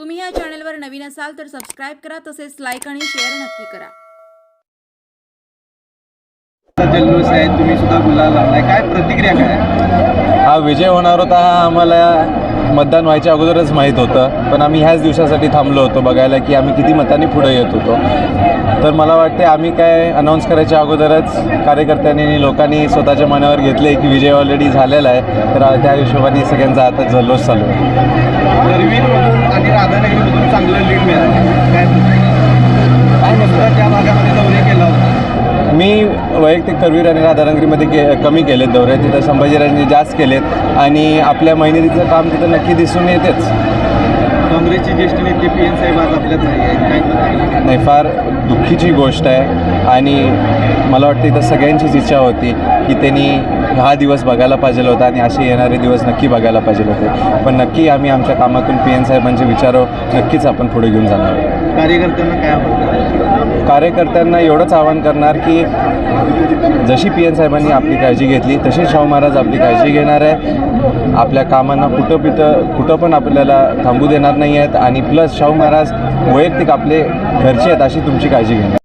तुम्ही या चॅनलवर नवीन असाल तर सबस्क्राईब करा तसेच लाईक आणि शेअर नक्की करा. जल्लोष आहे तुम्ही सुद्धा गुलाल लावलाय. काय प्रतिक्रिया काय? हा विजय होणार होता हा आम्हाला मतदान व्हायच्या अगोदरच माहीत होतं. पण आम्ही ह्याच दिवसासाठी थांबलो होतो बघायला की आम्ही किती मतांनी पुढे येत होतो. तर मला वाटते आम्ही काय अनाऊन्स करायच्या अगोदरच कार्यकर्त्यांनी आणि लोकांनी स्वतःच्या मनावर घेतले की विजय ऑलरेडी झालेला आहे. तर त्या हिशोबाने सगळ्यांचा आता जल्लोष चालू आहे करवीरमधून आणि राधानगरीमधून चांगलं लीड मिळालं काय काय म्हणतात त्या भागामध्ये दौरे केला होता मी वैयक्तिक करवीर आणि राधानगरीमध्ये के कमी केलेत दौरे. तिथं संभाजीराजांनी जास्त केलेत आणि आपल्या महिन्याचं काम तिथं नक्की दिसून येतेच. काँग्रेसचे ज्येष्ठ नेते पी एन साहेब आज प्रतिक्रिया? नाही फार दुःखीची गोष्ट आहे. आणि मला वाटतं इथं सगळ्यांचीच इच्छा होती की त्यांनी हा दिवस बघायला पाहिजे होता आणि असे येणारे दिवस नक्की बघायला पाहिजे होते. पण नक्की आम्ही आमच्या कामातून पी एन साहेबांचे विचार नक्कीच आपण पुढे घेऊन जाणार कार्यकर्त्यांना काय कार्यकर्त्यांना एवढंच आवाहन करणार की जशी पी एन साहेबांनी आपली काळजी घेतली तशी शाहू महाराज आपली काळजी घेणार आहे. आपल्या कामांना कुठं पितं कुठं पण आपल्याला थांबू देणार नाही आहेत. आणि प्लस शाहू महाराज वैयक्तिक आपले घरचे आहेत अशी तुमची काळजी घेणार.